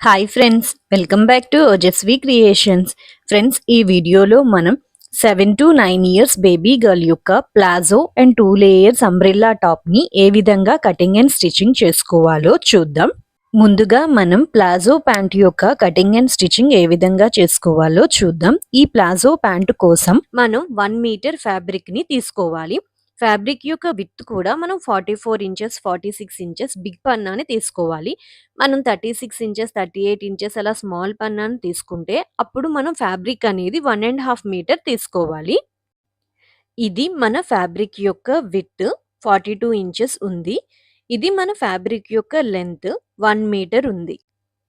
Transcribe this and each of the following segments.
Hi friends welcome back to Ojaswi creations friends ఈ వీడియోలో మనం seven to nine years baby girl యొక్క palazzo and two layers umbrella టాప్ని ఏ విధంగా cutting and stitching చేసుకోవాలో చూద్దాం. ముందుగా మనం ప్లాజో ప్యాంట్ యొక్క కటింగ్ అండ్ స్టిచ్చింగ్ ఏ విధంగా చేసుకోవాలో చూద్దాం. ఈ ప్లాజో ప్యాంట్ కోసం మనం వన్ మీటర్ ఫ్యాబ్రిక్ని తీసుకోవాలి. ఫ్యాబ్రిక్ యొక్క విత్ కూడా మనం forty four inches forty six inches big పన్నాని తీసుకోవాలి. మనం thirty six inches thirty eight inches అలా స్మాల్ పన్నాని తీసుకుంటే అప్పుడు మనం ఫ్యాబ్రిక్ అనేది వన్ అండ్ హాఫ్ మీటర్ తీసుకోవాలి. ఇది మన ఫ్యాబ్రిక్ యొక్క విత్ ఫార్టీ టూ ఇంచెస్ ఉంది. ఇది మన ఫ్యాబ్రిక్ యొక్క లెంత్ వన్ మీటర్ ఉంది.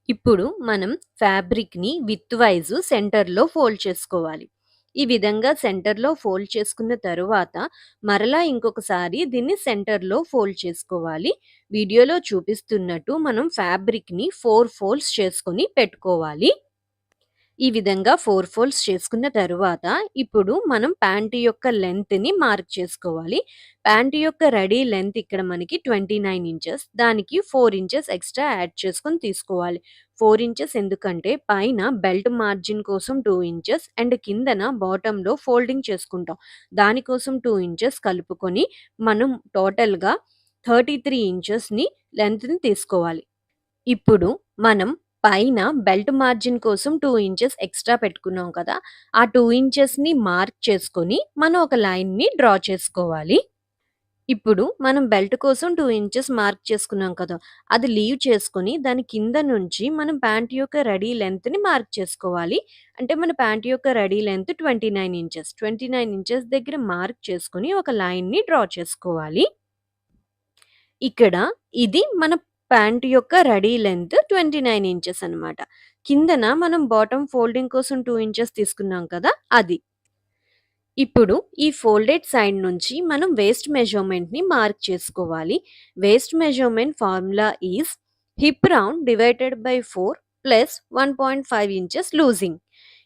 ఇప్పుడు మనం ఫ్యాబ్రిక్ని విత్ వైజ్ సెంటర్లో ఫోల్డ్ చేసుకోవాలి. ఈ విధంగా సెంటర్లో ఫోల్డ్ చేసుకున్న తరువాత మరలా ఇంకొకసారి దీన్ని సెంటర్లో ఫోల్డ్ చేసుకోవాలి. వీడియోలో చూపిస్తున్నట్టు మనం ఫ్యాబ్రిక్ని ఫోర్ ఫోల్డ్స్ చేసుకొని పెట్టుకోవాలి. ఈ విధంగా ఫోర్ ఫోల్డ్స్ చేసుకున్న తరువాత ఇప్పుడు మనం ప్యాంట్ యొక్క లెంత్ని మార్క్ చేసుకోవాలి. ప్యాంట్ యొక్క రెడీ లెంత్ ఇక్కడ మనకి ట్వంటీ నైన్ ఇంచెస్ దానికి ఫోర్ ఇంచెస్ ఎక్స్ట్రా యాడ్ చేసుకొని తీసుకోవాలి. ఫోర్ ఇంచెస్ ఎందుకంటే పైన బెల్ట్ మార్జిన్ కోసం టూ ఇంచెస్ అండ్ కిందన బాటంలో ఫోల్డింగ్ చేసుకుంటాం. దానికోసం టూ ఇంచెస్ కలుపుకొని మనం టోటల్గా థర్టీ త్రీ ఇంచెస్ని లెంత్ని తీసుకోవాలి. ఇప్పుడు మనం పైన బెల్ట్ మార్జిన్ కోసం టూ ఇంచెస్ ఎక్స్ట్రా పెట్టుకున్నాం కదా ఆ టూ ఇంచెస్ని మార్క్ చేసుకొని మనం ఒక లైన్ని డ్రా చేసుకోవాలి. ఇప్పుడు మనం బెల్ట్ కోసం టూ ఇంచెస్ మార్క్ చేసుకున్నాం కదా అది లీవ్ చేసుకొని దాని కింద నుంచి మనం ప్యాంట్ యొక్క రెడీ లెంత్ని మార్క్ చేసుకోవాలి. అంటే మన ప్యాంట్ యొక్క ready length twenty nine inches twenty nine inches దగ్గర మార్క్ చేసుకొని ఒక లైన్ని డ్రా చేసుకోవాలి. ఇక్కడ ఇది మన ప్యాంట్ యొక్క ready length twenty nine inches అనమాట కిందన మనం బాటమ్ ఫోల్డింగ్ కోసం టూ ఇంచెస్ తీసుకున్నాం కదా అది. ఇప్పుడు ఈ ఫోల్డెడ్ సైడ్ నుంచి మనం వేస్ట్ మెజర్మెంట్ని మార్క్ చేసుకోవాలి. Waist measurement formula is hip round divided by four plus one point five inches loosing.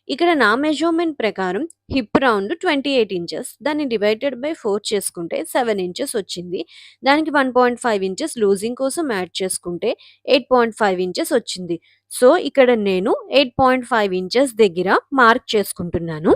ఇక్కడ నా మెజర్మెంట్ ప్రకారం hip round twenty eight inches దాన్ని డివైడెడ్ బై ఫోర్ చేసుకుంటే సెవెన్ ఇంచెస్ వచ్చింది. దానికి one point five inches loosing కోసం add చేసుకుంటే eight point five inches వచ్చింది. సో ఇక్కడ నేను ఎయిట్ పాయింట్ ఫైవ్ ఇంచెస్ దగ్గర మార్క్ చేసుకుంటున్నాను.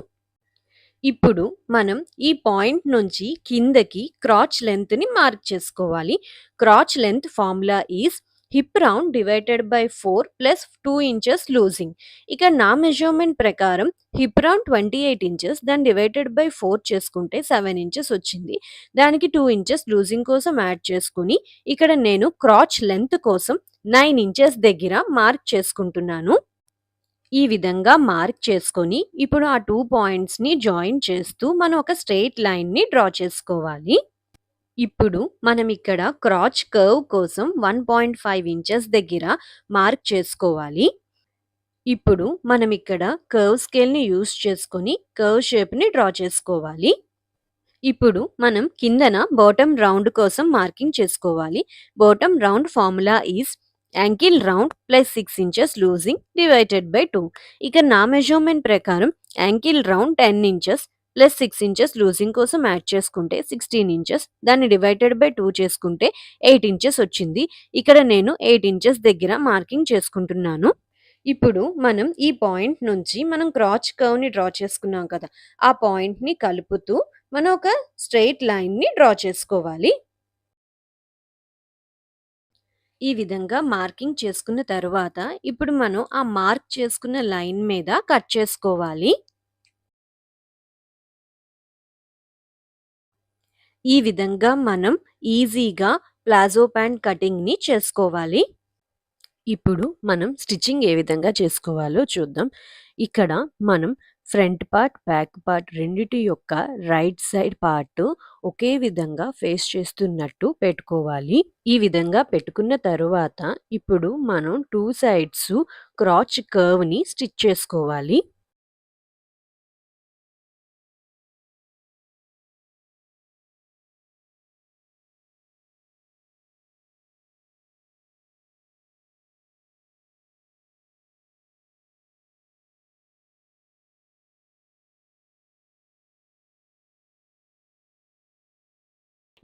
ఇప్పుడు మనం ఈ పాయింట్ నుంచి కిందకి క్రాచ్ లెంత్ని మార్క్ చేసుకోవాలి. Crotch length formula is hip round divided by four plus two inches loosing. ఇక నా మెజర్మెంట్ ప్రకారం hip round twenty eight inches దాన్ని డివైడెడ్ బై ఫోర్ చేసుకుంటే సెవెన్ ఇంచెస్ వచ్చింది. దానికి టూ ఇంచెస్ లూజింగ్ కోసం యాడ్ చేసుకుని ఇక్కడ నేను క్రాచ్ లెంత్ కోసం నైన్ ఇంచెస్ దగ్గర మార్క్ చేసుకుంటున్నాను. ఈ విధంగా మార్క్ చేసుకొని ఇప్పుడు ఆ టూ పాయింట్స్ని జాయిన్ చేస్తూ మనం ఒక స్ట్రెయిట్ లైన్ని డ్రా చేసుకోవాలి. ఇప్పుడు మనం ఇక్కడ క్రాచ్ కర్వ్ కోసం వన్ పాయింట్ ఫైవ్ ఇంచెస్ దగ్గర మార్క్ చేసుకోవాలి. ఇప్పుడు మనం ఇక్కడ కర్వ్ స్కేల్ని యూస్ చేసుకొని కర్వ్ షేప్ని డ్రా చేసుకోవాలి. ఇప్పుడు మనం కిందన బాటమ్ రౌండ్ కోసం మార్కింగ్ చేసుకోవాలి. Bottom round formula is ankle round plus six inches loosing divided by two. ఇక నా మెజర్మెంట్ ప్రకారం ankle round ten inches plus six inches loosing కోసం యాడ్ చేసుకుంటే సిక్స్టీన్ ఇంచెస్ దాన్ని డివైడెడ్ బై టూ చేసుకుంటే eight inches వచ్చింది. ఇక్కడ నేను ఎయిట్ ఇంచెస్ దగ్గర మార్కింగ్ చేసుకుంటున్నాను. ఇప్పుడు మనం ఈ పాయింట్ నుంచి మనం క్రాచ్ కర్వ్ని డ్రా చేసుకున్నాం కదా ఆ పాయింట్ని కలుపుతూ మనం ఒక స్ట్రెయిట్ లైన్ని డ్రా చేసుకోవాలి. ఈ విధంగా మార్కింగ్ చేసుకున్న తర్వాత ఇప్పుడు మనం ఆ మార్క్ చేసుకున్న లైన్ మీద కట్ చేసుకోవాలి. ఈ విధంగా మనం ఈజీగా ప్లాజో ప్యాంట్ కటింగ్ని చేసుకోవాలి. ఇప్పుడు మనం స్టిచ్చింగ్ ఏ విధంగా చేసుకోవాలో చూద్దాం. ఇక్కడ మనం ఫ్రంట్ పార్ట్ బ్యాక్ పార్ట్ రెండిటి యొక్క రైట్ సైడ్ పార్ట్ ఒకే విధంగా ఫేస్ చేస్తున్నట్టు పెట్టుకోవాలి. ఈ విధంగా పెట్టుకున్న తరువాత ఇప్పుడు మనం టూ సైడ్స్ క్రాచ్ కర్వ్ని స్టిచ్ చేసుకోవాలి.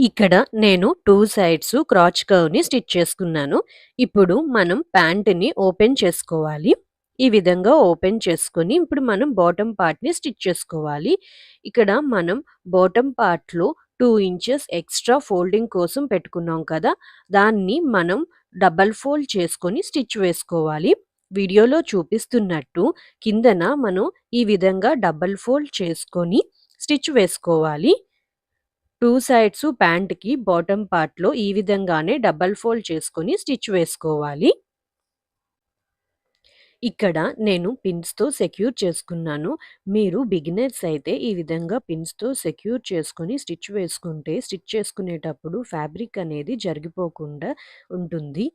ఇక్కడ నేను టూ సైడ్స్ క్రాచ్ కర్వ్‌ని స్టిచ్ చేసుకున్నాను. ఇప్పుడు మనం ప్యాంట్‌ని ఓపెన్ చేసుకోవాలి. ఈ విధంగా ఓపెన్ చేసుకొని ఇప్పుడు మనం బాటమ్ పార్ట్‌ని స్టిచ్ చేసుకోవాలి. ఇక్కడ మనం బాటమ్ పార్ట్‌లో టూ ఇంచెస్ ఎక్స్‌ట్రా ఫోల్డింగ్ కోసం పెట్టుకున్నాం కదా! దాన్ని మనం డబల్ ఫోల్డ్ చేసుకొని స్టిచ్ వేసుకోవాలి. వీడియోలో చూపిస్తున్నట్టు కిందన మనం ఈ విధంగా డబల్ ఫోల్డ్ చేసుకొని స్టిచ్ వేసుకోవాలి. టూ సైడ్స్ ప్యాంట్‌కి బాటమ్ పార్ట్‌లో ఈ విధంగానే డబల్ ఫోల్డ్ చేసుకొని స్టిచ్ వేసుకోవాలి. ఇక్కడ నేను పిన్స్‌తో సెక్యూర్ చేసుకున్నాను. మీరు బిగినర్స్ అయితే ఈ విధంగా పిన్స్‌తో సెక్యూర్ చేసుకొని స్టిచ్ వేసుకుంటే స్టిచ్ చేసుకునేటప్పుడు ఫ్యాబ్రిక్ అనేది జరిగిపోకుండా ఉంటుంది.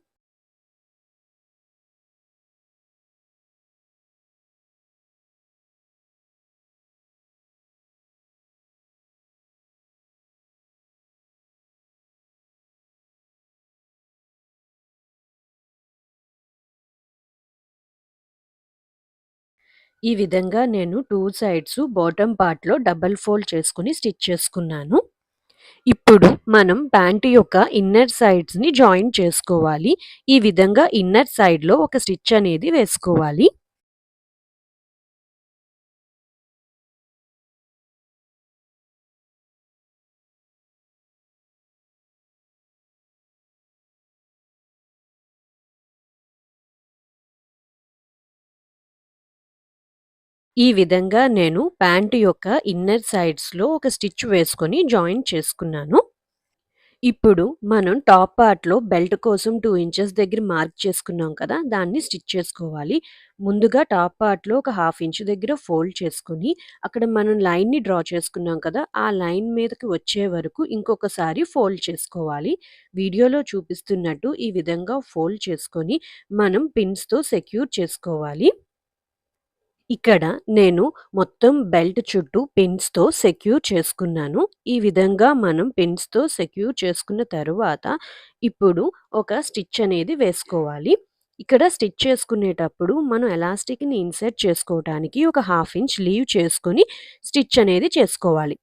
ఈ విధంగా నేను టూ సైడ్స్ బాటమ్ పార్ట్‌లో డబల్ ఫోల్డ్ చేసుకొని స్టిచ్ చేసుకున్నాను. ఇప్పుడు మనం ప్యాంట్ యొక్క ఇన్నర్ సైడ్స్‌ని జాయిన్ చేసుకోవాలి. ఈ విధంగా ఇన్నర్ సైడ్‌లో ఒక స్టిచ్ అనేది వేసుకోవాలి. ఈ విధంగా నేను ప్యాంట్ యొక్క ఇన్నర్ సైడ్స్‌లో ఒక స్టిచ్ వేసుకొని జాయిన్ చేసుకున్నాను. ఇప్పుడు మనం టాప్ పార్ట్‌లో బెల్ట్ కోసం టూ ఇంచెస్ దగ్గర మార్క్ చేసుకున్నాం కదా! దాన్ని స్టిచ్ చేసుకోవాలి. ముందుగా టాప్ పార్ట్‌లో ఒక హాఫ్ ఇంచ్ దగ్గర ఫోల్డ్ చేసుకొని, అక్కడ మనం లైన్‌ని డ్రా చేసుకున్నాం కదా! ఆ లైన్ మీదకి వచ్చే వరకు ఇంకొకసారి ఫోల్డ్ చేసుకోవాలి. వీడియోలో చూపిస్తున్నట్టు ఈ విధంగా ఫోల్డ్ చేసుకొని, మనం పిన్స్‌తో సెక్యూర్ చేసుకోవాలి. ఇక్కడ నేను మొత్తం బెల్ట్ చుట్టూ పిన్స్‌తో సెక్యూర్ చేసుకున్నాను. ఈ విధంగా మనం పిన్స్‌తో సెక్యూర్ చేసుకున్న తరువాత, ఇప్పుడు ఒక స్టిచ్ అనేది వేసుకోవాలి. ఇక్కడ స్టిచ్ చేసుకునేటప్పుడు మనం ఎలాస్టిక్‌ని ఇన్సర్ట్ చేసుకోవటానికి ఒక హాఫ్ ఇంచ్ లీవ్ చేసుకొని స్టిచ్ అనేది చేసుకోవాలి.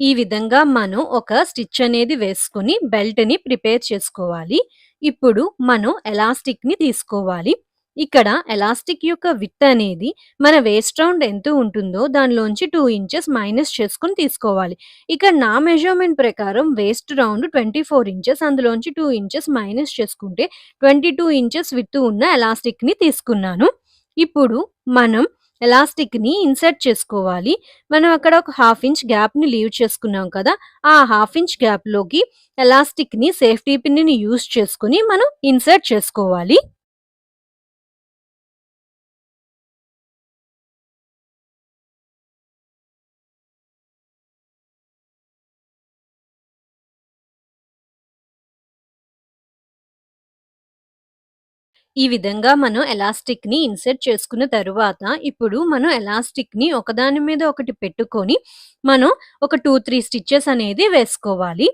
ఈ విధంగా మనం ఒక స్టిచ్ అనేది వేసుకొని బెల్ట్‌ని ప్రిపేర్ చేసుకోవాలి. ఇప్పుడు మనం ఎలాస్టిక్‌ని తీసుకోవాలి. ఇక్కడ ఎలాస్టిక్ యొక్క విత్ అనేది మన వేస్ట్ రౌండ్ ఎంత ఉంటుందో దానిలోంచి టూ ఇంచెస్ మైనస్ చేసుకొని తీసుకోవాలి. ఇక్కడ నా మెజర్‌మెంట్ ప్రకారం వేస్ట్ రౌండ్ 24 ఇంచెస్ అందులోంచి టూ ఇంచెస్ మైనస్ చేసుకుంటే 22 ఇంచెస్ విత్ ఉన్న ఎలాస్టిక్‌ని తీసుకున్నాను. ఇప్పుడు మనం ఎలాస్టిక్‌ని ఇన్సర్ట్ చేసుకోవాలి. మనం అక్కడ ఒక హాఫ్ ఇంచ్ గ్యాప్‌ని లీవ్ చేసుకున్నాం కదా! ఆ హాఫ్ ఇంచ్ గ్యాప్‌లోకి ఎలాస్టిక్‌ని సేఫ్టీ పిన్‌ని యూజ్ చేసుకొని మనం ఇన్సర్ట్ చేసుకోవాలి. ఈ విధంగా మనం ఎలాస్టిక్ని ఇన్సర్ట్ చేసుకున్న తరువాత, ఇప్పుడు మనం ఎలాస్టిక్‌ని ఒకదాని మీద ఒకటి పెట్టుకొని, మనం ఒక 2, 3 స్టిచెస్ అనేది వేసుకోవాలి.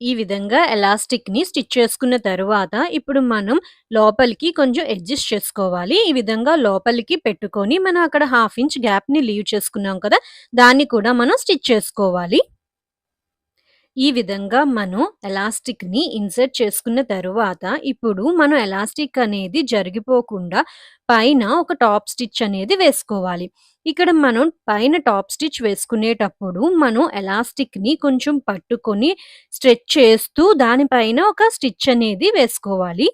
ఈ విధంగా ఎలాస్టిక్‌ని స్టిచ్ చేసుకున్న తర్వాత ఇప్పుడు మనం లోపలికి కొంచెం అడ్జస్ట్ చేసుకోవాలి. ఈ విధంగా లోపలికి పెట్టుకొని, మనం అక్కడ హాఫ్ ఇంచ్ గ్యాప్‌ని లీవ్ చేసుకున్నాం కదా! దాన్ని కూడా మనం స్టిచ్ చేసుకోవాలి. ఈ విధంగా మనం ఎలాస్టిక్ని ఇన్సర్ట్ చేసుకున్న తరువాత, ఇప్పుడు మనం ఎలాస్టిక్ అనేది జరిగిపోకుండా పైన ఒక టాప్ స్టిచ్ అనేది వేసుకోవాలి. ఇక్కడ మనం పైన టాప్ స్టిచ్ వేసుకునేటప్పుడు, మనం ఎలాస్టిక్‌ని కొంచెం పట్టుకొని స్ట్రెచ్ చేస్తూ దాని పైన ఒక స్టిచ్ అనేది వేసుకోవాలి.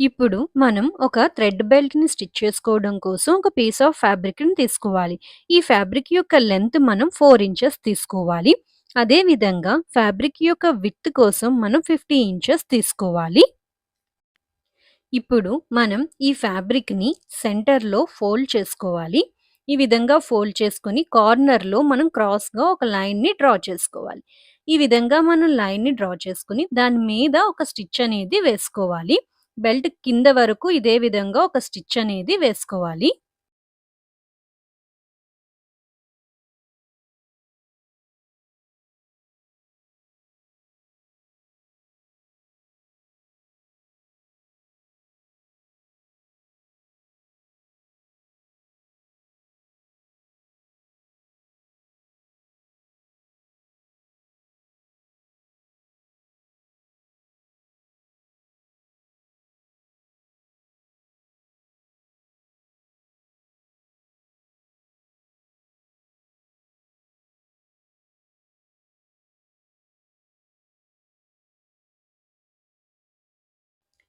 ఇప్పుడు మనం ఒక థ్రెడ్ బెల్ట్‌ని స్టిచ్ చేసుకోవడం కోసం ఒక పీస్ ఆఫ్ ఫ్యాబ్రిక్‌ని తీసుకోవాలి. ఈ ఫ్యాబ్రిక్ యొక్క లెంత్ మనం ఫోర్ ఇంచెస్ తీసుకోవాలి. అదే విధంగా ఫ్యాబ్రిక్ యొక్క విత్ కోసం మనం 50 ఇంచెస్ తీసుకోవాలి. ఇప్పుడు మనం ఈ ఫ్యాబ్రిక్‌ని సెంటర్‌లో ఫోల్డ్ చేసుకోవాలి. ఈ విధంగా ఫోల్డ్ చేసుకొని కార్నర్‌లో మనం క్రాస్‌గా ఒక లైన్‌ని డ్రా చేసుకోవాలి. ఈ విధంగా మనం లైన్‌ని డ్రా చేసుకొని దాని మీద ఒక స్టిచ్ అనేది వేసుకోవాలి. బెల్ట్ కింద వరకు ఇదే విధంగా ఒక స్టిచ్ అనేది వేసుకోవాలి.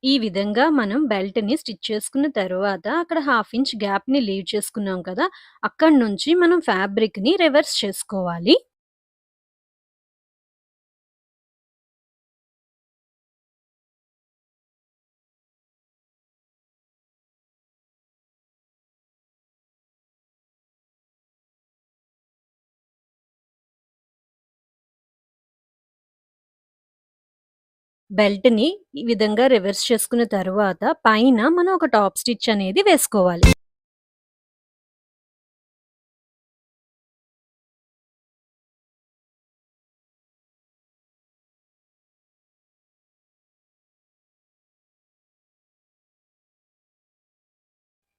ఈ విధంగా మనం బెల్ట్‌ని స్టిచ్ చేసుకున్న తర్వాత అక్కడ హాఫ్ ఇంచ్ గ్యాప్‌ని లీవ్ చేసుకున్నాం కదా! అక్కడ నుంచి మనం ఫ్యాబ్రిక్‌ని రివర్స్ చేసుకోవాలి. బెల్ట్‌ని ఈ విధంగా రివర్స్ చేసుకున్న తర్వాత పైన మనం ఒక టాప్ స్టిచ్ అనేది వేసుకోవాలి.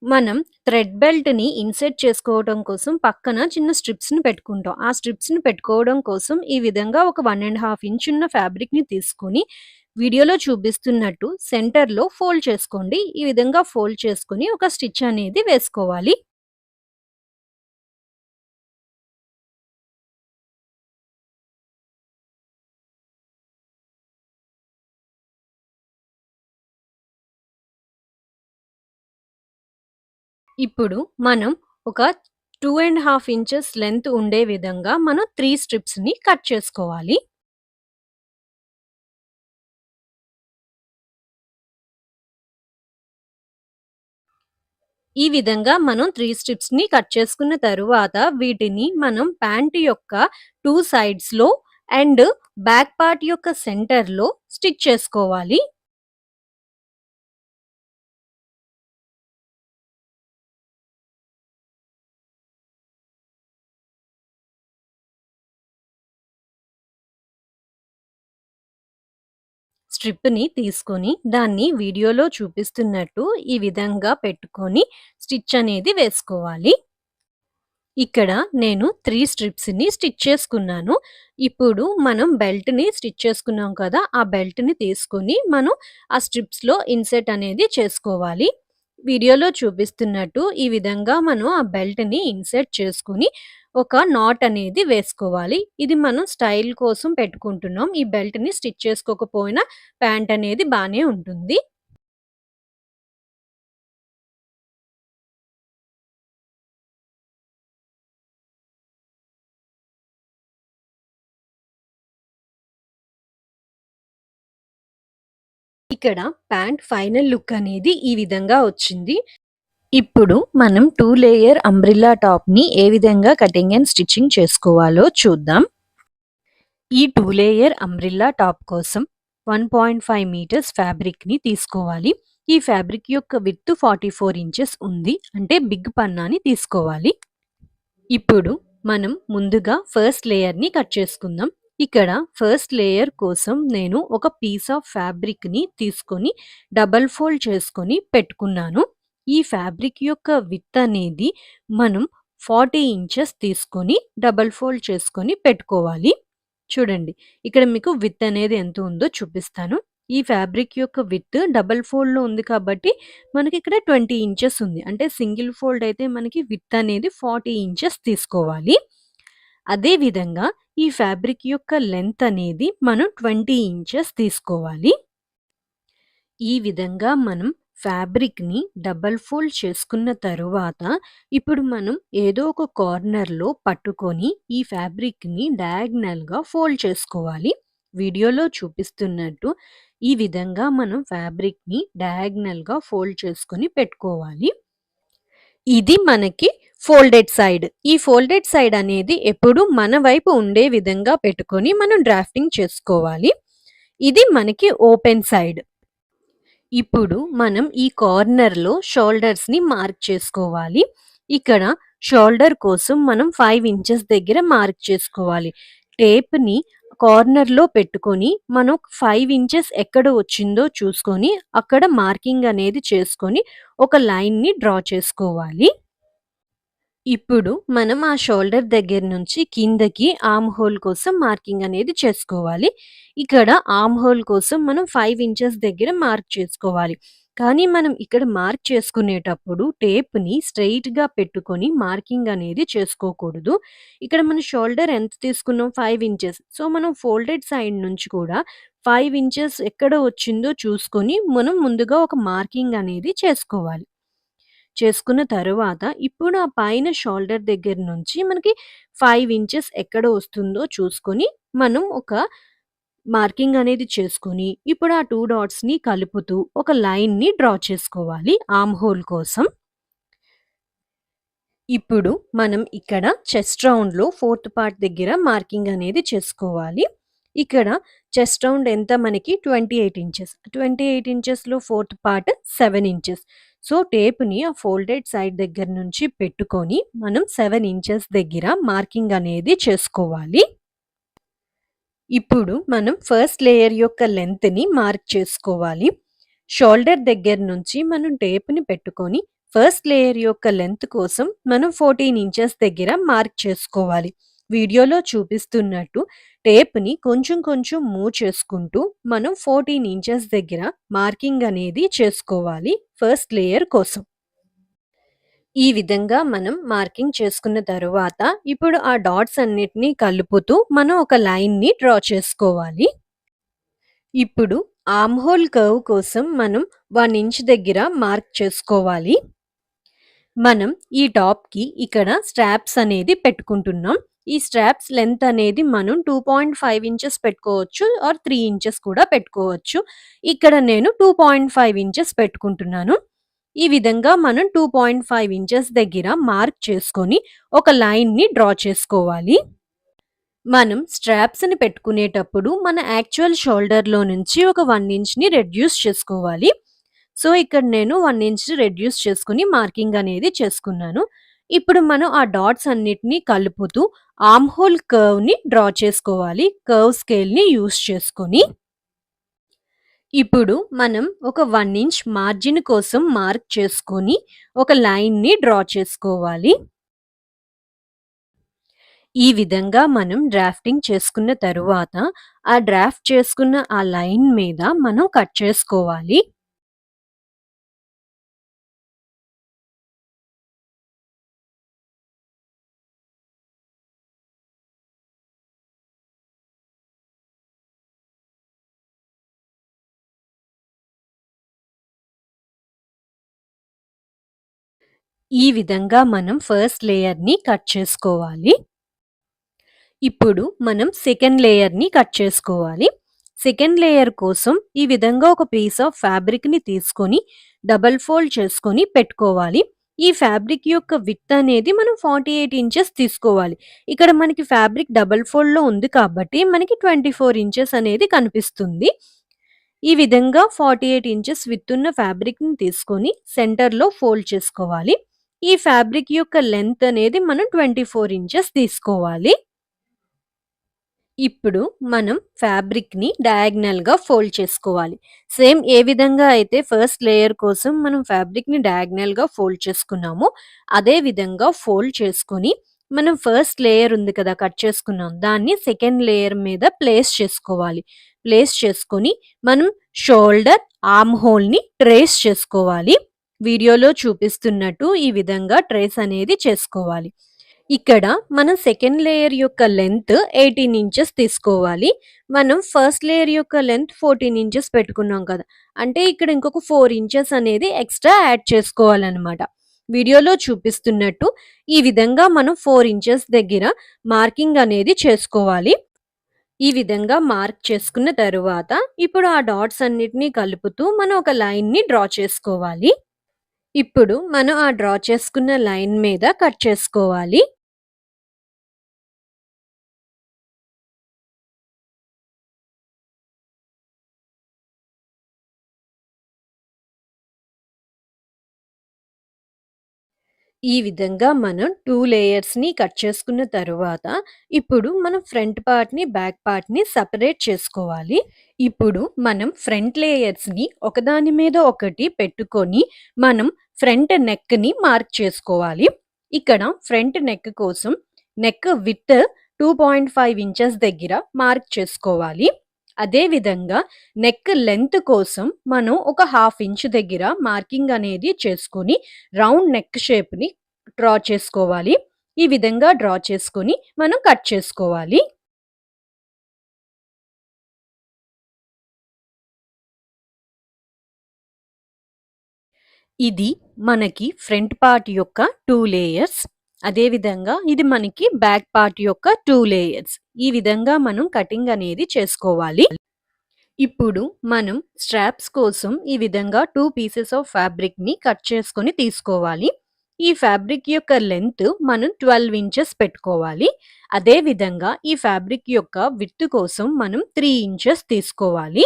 మనం థ్రెడ్ బెల్ట్‌ని ఇన్సెట్ చేసుకోవడం కోసం పక్కన చిన్న స్ట్రిప్స్‌ని పెట్టుకుంటాం. ఆ స్ట్రిప్స్‌ని పెట్టుకోవడం కోసం ఈ విధంగా ఒక వన్ అండ్ హాఫ్ ఇంచ్ ఉన్న ఫ్యాబ్రిక్‌ని తీసుకొని వీడియోలో చూపిస్తున్నట్టు సెంటర్‌లో ఫోల్డ్ చేసుకోండి. ఈ విధంగా ఫోల్డ్ చేసుకొని ఒక స్టిచ్ అనేది వేసుకోవాలి. ఇప్పుడు మనం ఒక two and half inches length ఉండే విధంగా మనం త్రీ స్ట్రిప్స్‌ని కట్ చేసుకోవాలి. ఈ విధంగా మనం త్రీ స్ట్రిప్స్‌ని కట్ చేసుకున్న తరువాత వీటిని మనం ప్యాంట్ యొక్క టూ సైడ్స్‌లో అండ్ బ్యాక్ పార్ట్ యొక్క సెంటర్‌లో స్టిచ్ చేసుకోవాలి. స్ట్రిప్‌ని తీసుకొని దాన్ని వీడియోలో చూపిస్తున్నట్టు ఈ విధంగా పెట్టుకొని స్టిచ్ అనేది వేసుకోవాలి. ఇక్కడ నేను త్రీ స్ట్రిప్స్‌ని స్టిచ్ చేసుకున్నాను. ఇప్పుడు మనం బెల్ట్‌ని స్టిచ్ చేసుకున్నాం కదా! ఆ బెల్ట్‌ని తీసుకొని మనం ఆ స్ట్రిప్స్‌లో ఇన్సెట్ అనేది చేసుకోవాలి. వీడియోలో చూపిస్తున్నట్టు ఈ విధంగా మనం ఆ బెల్ట్‌ని ఇన్సెట్ చేసుకొని ఒక నాట్ అనేది వేసుకోవాలి. ఇది మనం స్టైల్ కోసం పెట్టుకుంటున్నాం. ఈ బెల్ట్‌ని స్టిచ్ చేసుకోకపోయినా ప్యాంట్ అనేది బాగానే ఉంటుంది. ఇక్కడ ప్యాంట్ ఫైనల్ లుక్ అనేది ఈ విధంగా వచ్చింది. ఇప్పుడు మనం టూ లేయర్ అంబ్రిల్లా టాప్‌ని ఏ విధంగా కటింగ్ అండ్ స్టిచ్చింగ్ చేసుకోవాలో చూద్దాం. ఈ టూ లేయర్ అంబ్రిల్లా టాప్ కోసం 1.5 మీటర్స్ ఫ్యాబ్రిక్‌ని తీసుకోవాలి. ఈ ఫ్యాబ్రిక్ యొక్క విత్ ఫార్టీ ఫోర్ ఇంచెస్ ఉంది. అంటే బిగ్ పన్నాని తీసుకోవాలి. ఇప్పుడు మనం ముందుగా ఫస్ట్ లేయర్‌ని కట్ చేసుకుందాం. ఇక్కడ ఫస్ట్ లేయర్ కోసం నేను ఒక పీస్ ఆఫ్ ఫ్యాబ్రిక్‌ని తీసుకొని డబల్ ఫోల్డ్ చేసుకొని పెట్టుకున్నాను. ఈ ఫ్యాబ్రిక్ యొక్క విత్ అనేది మనం 40 ఇంచెస్ తీసుకొని డబల్ ఫోల్డ్ చేసుకొని పెట్టుకోవాలి. చూడండి ఇక్కడ మీకు విత్ అనేది ఎంత ఉందో చూపిస్తాను. ఈ ఫ్యాబ్రిక్ యొక్క విత్ డబల్ ఫోల్డ్‌లో ఉంది కాబట్టి మనకి ఇక్కడ 20 ఇంచెస్ ఉంది. అంటే సింగిల్ ఫోల్డ్ అయితే మనకి విత్ అనేది 40 ఇంచెస్ తీసుకోవాలి. అదే విధంగా ఈ ఫ్యాబ్రిక్ యొక్క లెంత్ అనేది మనం 20 ఇంచెస్ తీసుకోవాలి. ఈ విధంగా మనం ఫ్యాబ్రిక్‌ని డబల్ ఫోల్డ్ చేసుకున్న తరువాత, ఇప్పుడు మనం ఏదో ఒక కార్నర్‌లో పట్టుకొని, ఈ ఫ్యాబ్రిక్‌ని డయాగ్నల్‌గా ఫోల్డ్ చేసుకోవాలి. వీడియోలో చూపిస్తున్నట్టు ఈ విధంగా మనం ఫ్యాబ్రిక్‌ని డయాగ్నల్‌గా ఫోల్డ్ చేసుకొని పెట్టుకోవాలి. ఇది మనకి ఫోల్డెడ్ సైడ్. ఈ ఫోల్డెడ్ సైడ్ అనేది ఎప్పుడు మన వైపు ఉండే విధంగా పెట్టుకొని మనం డ్రాఫ్టింగ్ చేసుకోవాలి. ఇది మనకి ఓపెన్ సైడ్. ఇప్పుడు మనం ఈ కార్నర్‌లో షోల్డర్స్‌ని మార్క్ చేసుకోవాలి. ఇక్కడ షోల్డర్ కోసం మనం ఫైవ్ ఇంచెస్ దగ్గర మార్క్ చేసుకోవాలి. టేప్‌ని కార్నర్‌లో పెట్టుకొని, మనం ఫైవ్ ఇంచెస్ ఎక్కడ వచ్చిందో చూసుకొని, అక్కడ మార్కింగ్ అనేది చేసుకొని, ఒక లైన్‌ని డ్రా చేసుకోవాలి. ఇప్పుడు మనం ఆ షోల్డర్ దగ్గర నుంచి కిందకి ఆమ్ హోల్ కోసం మార్కింగ్ అనేది చేసుకోవాలి. ఇక్కడ ఆమ్ హోల్ కోసం మనం ఫైవ్ ఇంచెస్ దగ్గర మార్క్ చేసుకోవాలి. కానీ మనం ఇక్కడ మార్క్ చేసుకునేటప్పుడు టేప్‌ని స్ట్రెయిట్‌గా పెట్టుకొని మార్కింగ్ అనేది చేసుకోకూడదు. ఇక్కడ మన షోల్డర్ ఎంత తీసుకున్నాం ఫైవ్ ఇంచెస్. సో, మనం ఫోల్డెడ్ సైడ్ నుంచి కూడా ఫైవ్ ఇంచెస్ ఎక్కడ వచ్చిందో చూసుకొని, మనం ముందుగా ఒక మార్కింగ్ అనేది చేసుకోవాలి. చేసుకున్న తరువాత ఇప్పుడు ఆ పైన షోల్డర్ దగ్గర నుంచి మనకి ఫైవ్ ఇంచెస్ ఎక్కడ వస్తుందో చూసుకొని, మనం ఒక మార్కింగ్ అనేది చేసుకొని, ఇప్పుడు ఆ టూ డాట్స్‌ని కలుపుతూ ఒక లైన్‌ని డ్రా చేసుకోవాలి ఆమ్ హోల్ కోసం. ఇప్పుడు మనం ఇక్కడ చెస్ట్ రౌండ్‌లో ఫోర్త్ పార్ట్ దగ్గర మార్కింగ్ అనేది చేసుకోవాలి. ఇక్కడ చెస్ట్ రౌండ్ ఎంత మనకి 28 inches. 28 ఇంచెస్‌లో fourth part seven inches. So, టేప్‌ని ఆ ఫోల్డెడ్ సైడ్ దగ్గర నుంచి పెట్టుకొని, మనం సెవెన్ ఇంచెస్ దగ్గర మార్కింగ్ అనేది చేసుకోవాలి. ఇప్పుడు మనం ఫస్ట్ లేయర్ యొక్క లెంత్ని మార్క్ చేసుకోవాలి. షోల్డర్ దగ్గర నుంచి మనం టేప్‌ని పెట్టుకొని, ఫస్ట్ లేయర్ యొక్క లెంత్ కోసం మనం 14 ఇంచెస్ దగ్గర మార్క్ చేసుకోవాలి. వీడియోలో చూపిస్తున్నట్టు టేప్‌ని కొంచెం కొంచెం మూవ్ చేసుకుంటూ, మనం 14 ఇంచెస్ దగ్గర మార్కింగ్ అనేది చేసుకోవాలి ఫస్ట్ లేయర్ కోసం. ఈ విధంగా మనం మార్కింగ్ చేసుకున్న తరువాత, ఇప్పుడు ఆ డాట్స్ అన్నిటినీ కలుపుతూ మనం ఒక లైన్‌ని డ్రా చేసుకోవాలి. ఇప్పుడు ఆమ్హోల్ హోల్ కర్వ్ కోసం మనం వన్ ఇంచ్ దగ్గర మార్క్ చేసుకోవాలి. మనం ఈ టాప్‌కి ఇక్కడ స్ట్రాప్స్ అనేది పెట్టుకుంటున్నాం. ఈ స్ట్రాప్స్ లెంత్ అనేది మనం 2.5 ఇంచెస్ పెట్టుకోవచ్చు ఆర్ త్రీ ఇంచెస్ కూడా పెట్టుకోవచ్చు. ఇక్కడ నేను 2.5 ఇంచెస్ పెట్టుకుంటున్నాను. ఈ విధంగా మనం 2.5 ఇంచెస్ దగ్గర మార్క్ చేసుకొని, ఒక లైన్‌ని డ్రా చేసుకోవాలి. మనం స్ట్రాప్స్‌ని పెట్టుకునేటప్పుడు మన యాక్చువల్ షోల్డర్‌లో నుంచి ఒక వన్ ఇంచ్‌ని రెడ్యూస్ చేసుకోవాలి. సో, ఇక్కడ నేను వన్ ఇంచ్ రెడ్యూస్ చేసుకుని మార్కింగ్ అనేది చేసుకున్నాను. ఇప్పుడు మనం ఆ డాట్స్ అన్నిటిని కలుపుతూ ఆమ్హోల్ కర్వ్‌ని డ్రా చేసుకోవాలి. కర్వ్ స్కేల్‌ని యూస్ చేసుకొని. ఇప్పుడు మనం ఒక వన్ ఇంచ్ మార్జిన్ కోసం మార్క్ చేసుకొని, ఒక లైన్‌ని డ్రా చేసుకోవాలి. ఈ విధంగా మనం డ్రాఫ్టింగ్ చేసుకున్న తరువాత, ఆ డ్రాఫ్ట్ చేసుకున్న ఆ లైన్ మీద మనం కట్ చేసుకోవాలి. ఈ విధంగా మనం ఫస్ట్ లేయర్‌ని కట్ చేసుకోవాలి. ఇప్పుడు మనం సెకండ్ లేయర్‌ని కట్ చేసుకోవాలి. సెకండ్ లేయర్ కోసం ఈ విధంగా ఒక పీస్ ఆఫ్ ఫ్యాబ్రిక్‌ని తీసుకొని, డబల్ ఫోల్డ్ చేసుకొని పెట్టుకోవాలి. ఈ ఫ్యాబ్రిక్ యొక్క విత్ అనేది మనం 48 ఇంచెస్ తీసుకోవాలి. ఇక్కడ మనకి ఫ్యాబ్రిక్ డబల్ ఫోల్డ్‌లో ఉంది కాబట్టి, మనకి 24 ఇంచెస్ అనేది కనిపిస్తుంది. ఈ విధంగా 48 ఇంచెస్ విత్ ఉన్న ఫ్యాబ్రిక్‌ని తీసుకొని, సెంటర్‌లో ఫోల్డ్ చేసుకోవాలి. ఈ ఫ్యాబ్రిక్ యొక్క లెంత్ అనేది మనం 24 ఇంచెస్ తీసుకోవాలి. ఇప్పుడు మనం ఫ్యాబ్రిక్‌ని డయాగ్నల్‌గా ఫోల్డ్ చేసుకోవాలి. సేమ్ ఏ విధంగా అయితే ఫస్ట్ లేయర్ కోసం మనం ఫ్యాబ్రిక్‌ని డయాగ్నల్‌గా ఫోల్డ్ చేసుకున్నామో, అదే విధంగా ఫోల్డ్ చేసుకొని, మనం ఫస్ట్ లేయర్ ఉంది కదా కట్ చేసుకున్నాం. దాన్ని సెకండ్ లేయర్ మీద ప్లేస్ చేసుకోవాలి. ప్లేస్ చేసుకొని, మనం షోల్డర్, ఆర్మ్ హోల్‌ని ట్రేస్ చేసుకోవాలి. వీడియోలో చూపిస్తున్నట్టు ఈ విధంగా ట్రేస్ అనేది చేసుకోవాలి. ఇక్కడ మనం సెకండ్ లేయర్ యొక్క లెంత్ ఎయిటీన్ ఇంచెస్ తీసుకోవాలి. మనం ఫస్ట్ లేయర్ యొక్క లెంత్ ఫోర్టీన్ ఇంచెస్ పెట్టుకున్నాం కదా. అంటే ఇక్కడ ఇంకొక ఫోర్ ఇంచెస్ అనేది ఎక్స్ట్రా యాడ్ చేసుకోవాలన్నమాట. వీడియోలో చూపిస్తున్నట్టు ఈ విధంగా మనం ఫోర్ ఇంచెస్ దగ్గర మార్కింగ్ అనేది చేసుకోవాలి. ఈ విధంగా మార్క్ చేసుకున్న తరువాత ఇప్పుడు ఆ డాట్స్ అన్నిటినీ కలుపుతూ మనం ఒక లైన్ని డ్రా చేసుకోవాలి. ఇప్పుడు మనం ఆ డ్రా చేసుకున్న లైన్ మీద కట్ చేసుకోవాలి. ఈ విధంగా మనం టూ లేయర్స్ని కట్ చేసుకున్న తరువాత ఇప్పుడు మనం ఫ్రంట్ పార్ట్ని బ్యాక్ పార్ట్ని సపరేట్ చేసుకోవాలి. ఇప్పుడు మనం ఫ్రంట్ లేయర్స్ని ఒకదాని మీద ఒకటి పెట్టుకొని మనం ఫ్రంట్ నెక్ని మార్క్ చేసుకోవాలి. ఇక్కడ ఫ్రంట్ నెక్ కోసం neck width two point five inches దగ్గర మార్క్ చేసుకోవాలి. అదే విధంగా నెక్ లెంత్ కోసం మనం ఒక హాఫ్ ఇంచ్ దగ్గర మార్కింగ్ అనేది చేసుకొని రౌండ్ నెక్ షేప్ని డ్రా చేసుకోవాలి. ఈ విధంగా డ్రా చేసుకొని మనం కట్ చేసుకోవాలి. ఇది మనకి ఫ్రంట్ పార్ట్ యొక్క టూ లేయర్స్ అదేవిధంగా ఇది మనకి బ్యాక్ పార్ట్ యొక్క టూ లేయర్స్ ఈ విధంగా మనం కటింగ్ అనేది చేసుకోవాలి. ఇప్పుడు మనం స్ట్రాప్స్ కోసం ఈ విధంగా టూ పీసెస్ ఆఫ్ ఫ్యాబ్రిక్ని కట్ చేసుకొని తీసుకోవాలి. ఈ ఫ్యాబ్రిక్ యొక్క లెంత్ మనం ట్వెల్వ్ ఇంచెస్ పెట్టుకోవాలి. అదే విధంగా ఈ ఫ్యాబ్రిక్ యొక్క విత్ కోసం మనం త్రీ ఇంచెస్ తీసుకోవాలి.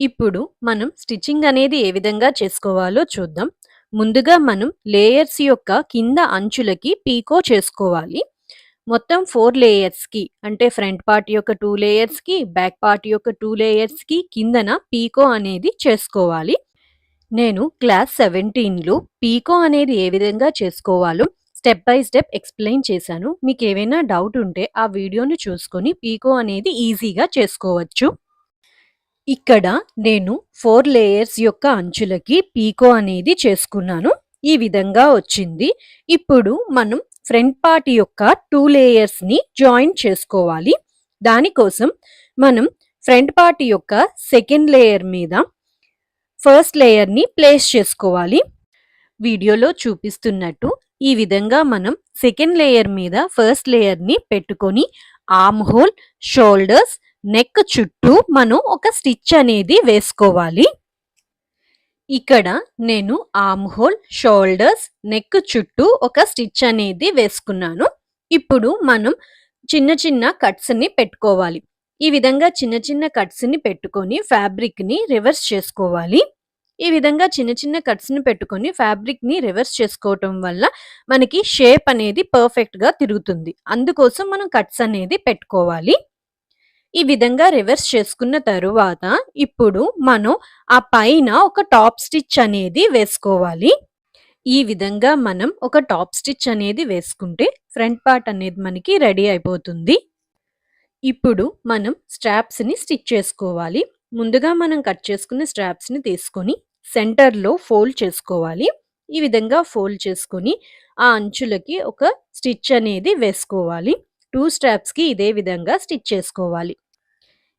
ఇప్పుడు మనం స్టిచ్చింగ్ అనేది ఏ విధంగా చేసుకోవాలో చూద్దాం. ముందుగా మనం లేయర్స్ యొక్క కింద అంచులకి పీకో చేసుకోవాలి. మొత్తం ఫోర్ లేయర్స్కి అంటే ఫ్రంట్ పార్ట్ యొక్క టూ లేయర్స్కి బ్యాక్ పార్ట్ యొక్క టూ లేయర్స్కి కిందన పీకో అనేది చేసుకోవాలి. నేను క్లాస్ సెవెంటీన్లో పీకో అనేది ఏ విధంగా చేసుకోవాలో స్టెప్ బై స్టెప్ ఎక్స్ప్లెయిన్ చేశాను. మీకు ఏమైనా డౌట్ ఉంటే ఆ వీడియోని చూసుకొని పీకో అనేది ఈజీగా చేసుకోవచ్చు. ఇక్కడ నేను ఫోర్ లేయర్స్ యొక్క అంచులకి పీకో అనేది చేసుకున్నాను. ఈ విధంగా వచ్చింది. ఇప్పుడు మనం ఫ్రంట్ పార్ట్ యొక్క టూ లేయర్స్ని జాయిన్ చేసుకోవాలి. దానికోసం మనం ఫ్రంట్ పార్ట్ యొక్క సెకండ్ లేయర్ మీద ఫస్ట్ లేయర్ని ప్లేస్ చేసుకోవాలి. వీడియోలో చూపిస్తున్నట్టు ఈ విధంగా మనం సెకండ్ లేయర్ మీద ఫస్ట్ లేయర్ని పెట్టుకొని ఆమ్ హోల్ షోల్డర్స్ నెక్ చుట్టూ మనం ఒక స్టిచ్ అనేది వేసుకోవాలి. ఇక్కడ నేను ఆర్మ్ హోల్ షోల్డర్స్ నెక్ చుట్టూ ఒక స్టిచ్ అనేది వేసుకున్నాను. ఇప్పుడు మనం చిన్న చిన్న కట్స్ని పెట్టుకోవాలి. ఈ విధంగా చిన్న చిన్న కట్స్ని పెట్టుకొని ఫ్యాబ్రిక్ని రివర్స్ చేసుకోవాలి. ఈ విధంగా చిన్న చిన్న కట్స్ని పెట్టుకొని ఫ్యాబ్రిక్ని రివర్స్ చేసుకోవటం వల్ల మనకి షేప్ అనేది పర్ఫెక్ట్గా తిరుగుతుంది. అందుకోసం మనం కట్స్ అనేది పెట్టుకోవాలి. ఈ విధంగా రివర్స్ చేసుకున్న తరువాత ఇప్పుడు మనం ఆ పైన ఒక టాప్ స్టిచ్ అనేది వేసుకోవాలి. ఈ విధంగా మనం ఒక టాప్ స్టిచ్ అనేది వేసుకుంటే ఫ్రంట్ పార్ట్ అనేది మనకి రెడీ అయిపోతుంది. ఇప్పుడు మనం స్ట్రాప్స్ని స్టిచ్ చేసుకోవాలి. ముందుగా మనం కట్ చేసుకున్న స్ట్రాప్స్ని తీసుకొని సెంటర్లో ఫోల్డ్ చేసుకోవాలి. ఈ విధంగా ఫోల్డ్ చేసుకొని ఆ అంచులకి ఒక స్టిచ్ అనేది వేసుకోవాలి. టూ స్ట్రాప్స్కి ఇదే విధంగా స్టిచ్ చేసుకోవాలి.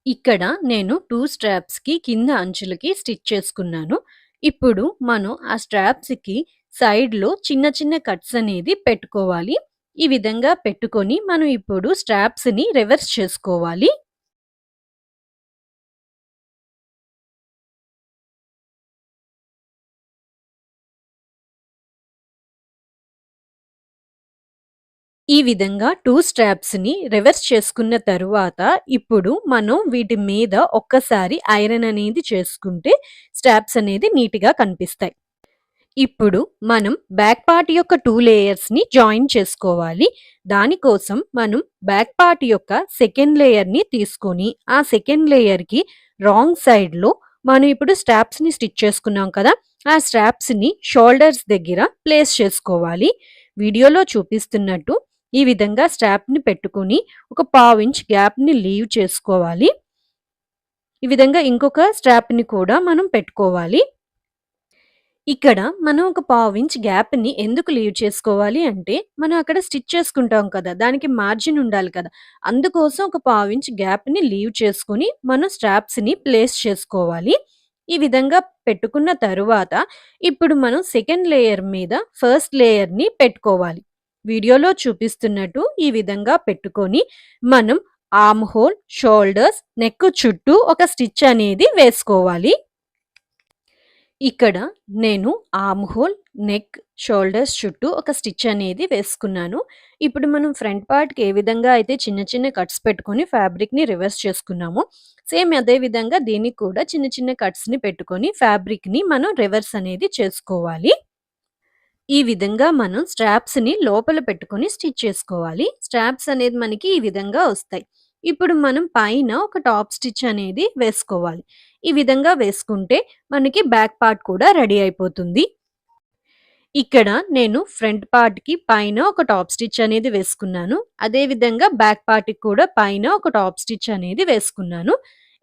ఇక్కడ నేను టూ స్ట్రాప్స్కి కింద అంచులకి స్టిచ్ చేసుకున్నాను. ఇప్పుడు మనం ఆ స్ట్రాప్స్కి సైడ్లో చిన్న చిన్న కట్స్ అనేది పెట్టుకోవాలి. ఈ విధంగా పెట్టుకొని మనం ఇప్పుడు స్ట్రాప్స్ని రివర్స్ చేసుకోవాలి. ఈ విధంగా టూ స్ట్రాప్స్ని రివర్స్ చేసుకున్న తరువాత ఇప్పుడు మనం వీటి మీద ఒక్కసారి ఐరన్ అనేది చేసుకుంటే స్ట్రాప్స్ అనేది నీట్గా కనిపిస్తాయి. ఇప్పుడు మనం బ్యాక్ పార్ట్ యొక్క టూ లేయర్స్ని జాయిన్ చేసుకోవాలి. దానికోసం మనం బ్యాక్ పార్ట్ యొక్క సెకండ్ లేయర్ని తీసుకొని ఆ సెకండ్ లేయర్కి రాంగ్ సైడ్లో మనం ఇప్పుడు స్ట్రాప్స్ని స్టిచ్ చేసుకున్నాం కదా ఆ స్ట్రాప్స్ని షోల్డర్స్ దగ్గర ప్లేస్ చేసుకోవాలి. వీడియోలో చూపిస్తున్నట్టు ఈ విధంగా స్ట్రాప్ని పెట్టుకుని ఒక పావు ఇంచ్ గ్యాప్ని లీవ్ చేసుకోవాలి ఈ విధంగా ఇంకొక స్ట్రాప్ని కూడా మనం పెట్టుకోవాలి ఇక్కడ మనం ఒక పావు ఇంచ్ గ్యాప్‌ని ఎందుకు లీవ్ చేసుకోవాలి అంటే, మనం అక్కడ స్టిచ్ చేసుకుంటాం కదా! దానికి మార్జిన్ ఉండాలి కదా! అందుకోసం ఒక పావు ఇంచ్ గ్యాప్‌ని లీవ్ చేసుకొని, మనం స్ట్రాప్స్‌ని ప్లేస్ చేసుకోవాలి. ఈ విధంగా పెట్టుకున్న తరువాత, ఇప్పుడు మనం సెకండ్ లేయర్ మీద ఫస్ట్ లేయర్‌ని పెట్టుకోవాలి. వీడియోలో చూపిస్తున్నట్టు ఈ విధంగా పెట్టుకొని, మనం ఆర్మ్ హోల్, షోల్డర్స్, నెక్ చుట్టూ ఒక స్టిచ్ అనేది వేసుకోవాలి. ఇక్కడ నేను ఆర్మ్ హోల్, నెక్, షోల్డర్స్ చుట్టూ ఒక స్టిచ్ అనేది వేసుకున్నాను. ఇప్పుడు మనం ఫ్రంట్ పార్ట్‌కి ఏ విధంగా అయితే చిన్న చిన్న కట్స్ పెట్టుకొని ఫ్యాబ్రిక్‌ని రివర్స్ చేసుకున్నామో, సేమ్ అదే విధంగా దీనికి కూడా చిన్న చిన్న కట్స్‌ని పెట్టుకొని ఫ్యాబ్రిక్‌ని మనం రివర్స్ అనేది చేసుకోవాలి. ఈ విధంగా మనం స్ట్రాప్స్‌ని లోపల పెట్టుకొని స్టిచ్ చేసుకోవాలి. స్ట్రాప్స్ అనేది మనకి ఈ విధంగా వస్తాయి. ఇప్పుడు మనం పైన ఒక టాప్ స్టిచ్ అనేది వేసుకోవాలి. ఈ విధంగా వేసుకుంటే మనకి బ్యాక్ పార్ట్ కూడా రెడీ అయిపోతుంది. ఇక్కడ నేను ఫ్రంట్ పార్ట్‌కి పైన ఒక టాప్ స్టిచ్ అనేది వేసుకున్నాను. అదే విధంగా బ్యాక్ పార్ట్‌కి కూడా పైన ఒక టాప్ స్టిచ్ అనేది వేసుకున్నాను.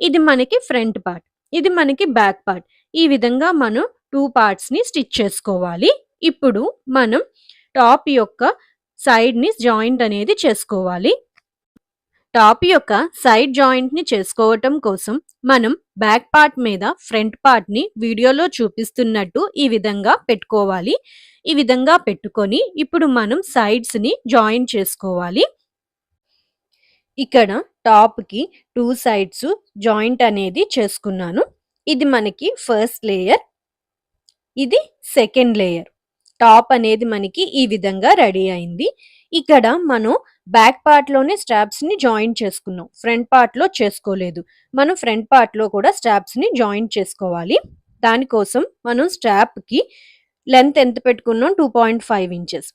ఇది మనకి ఫ్రంట్ పార్ట్. ఇది మనకి బ్యాక్ పార్ట్. ఈ విధంగా మనం టూ పార్ట్స్‌ని స్టిచ్ చేసుకోవాలి. ఇప్పుడు మనం టాప్ యొక్క సైడ్‌ని జాయింట్ అనేది చేసుకోవాలి. టాప్ యొక్క సైడ్ జాయింట్‌ని చేసుకోవటం కోసం మనం బ్యాక్ పార్ట్ మీద ఫ్రంట్ పార్ట్‌ని వీడియోలో చూపిస్తున్నట్టు ఈ విధంగా పెట్టుకోవాలి. ఈ విధంగా పెట్టుకొని ఇప్పుడు మనం సైడ్స్‌ని జాయిన్ చేసుకోవాలి. ఇక్కడ టాప్‌కి టూ సైడ్స్ జాయింట్ అనేది చేసుకున్నాను. ఇది మనకి ఫస్ట్ లేయర్. ఇది సెకండ్ లేయర్. టాప్ అనేది మనకి ఈ విధంగా రెడీ అయింది. ఇక్కడ మనం బ్యాక్ పార్ట్‌లోనే స్ట్రాప్స్‌ని జాయిన్ చేసుకున్నాం. ఫ్రంట్ పార్ట్‌లో చేసుకోలేదు. మనం ఫ్రంట్ పార్ట్‌లో కూడా స్ట్రాప్స్‌ని జాయిన్ చేసుకోవాలి. దానికోసం మనం స్ట్రాప్‌కి లెంత్ ఎంత పెట్టుకున్నాం 2.5 ఇంచెస్.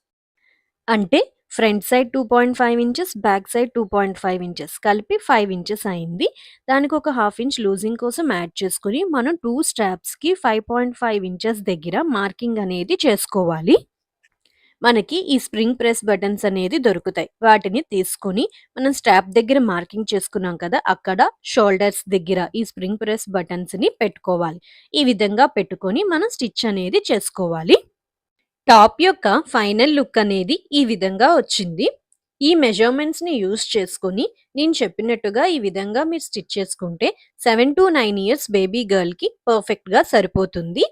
అంటే front side 2.5 inches, back side 2.5 inches కలిపి ఫైవ్ ఇంచెస్ అయింది. దానికి ఒక హాఫ్ ఇంచ్ లూజింగ్ కోసం యాడ్ చేసుకొని మనం టూ స్ట్రాప్స్‌కి 5.5 ఇంచెస్ దగ్గర మార్కింగ్ అనేది చేసుకోవాలి. మనకి ఈ స్ప్రింగ్ ప్రెస్ బటన్స్ అనేది దొరుకుతాయి. వాటిని తీసుకొని మనం స్టాప్ దగ్గర మార్కింగ్ చేసుకున్నాం కదా! అక్కడ షోల్డర్స్ దగ్గర ఈ స్ప్రింగ్ ప్రెస్ బటన్స్‌ని పెట్టుకోవాలి. ఈ విధంగా పెట్టుకొని మనం స్టిచ్ అనేది చేసుకోవాలి. టాప్ యొక్క ఫైనల్ లుక్ అనేది ఈ విధంగా వచ్చింది. ఈ మెజర్‌మెంట్స్‌ని యూస్ చేసుకొని నేను చెప్పినట్టుగా ఈ విధంగా మీరు స్టిచ్ చేసుకుంటే 7-9 ఇయర్స్ బేబీ గర్ల్‌కి పర్ఫెక్ట్‌గా సరిపోతుంది.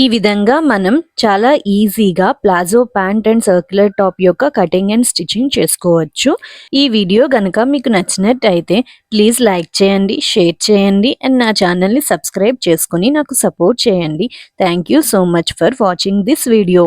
ఈ విధంగా మనం చాలా ఈజీగా palazzo pant and circular top యొక్క కటింగ్ అండ్ స్టిచ్చింగ్ చేసుకోవచ్చు. ఈ వీడియో గనక మీకు నచ్చినట్టయితే ప్లీజ్ లైక్ చేయండి, షేర్ చేయండి అండ్ నా ఛానల్‌ని సబ్స్క్రైబ్ చేసుకొని నాకు సపోర్ట్ చేయండి. Thank you so much for watching this video.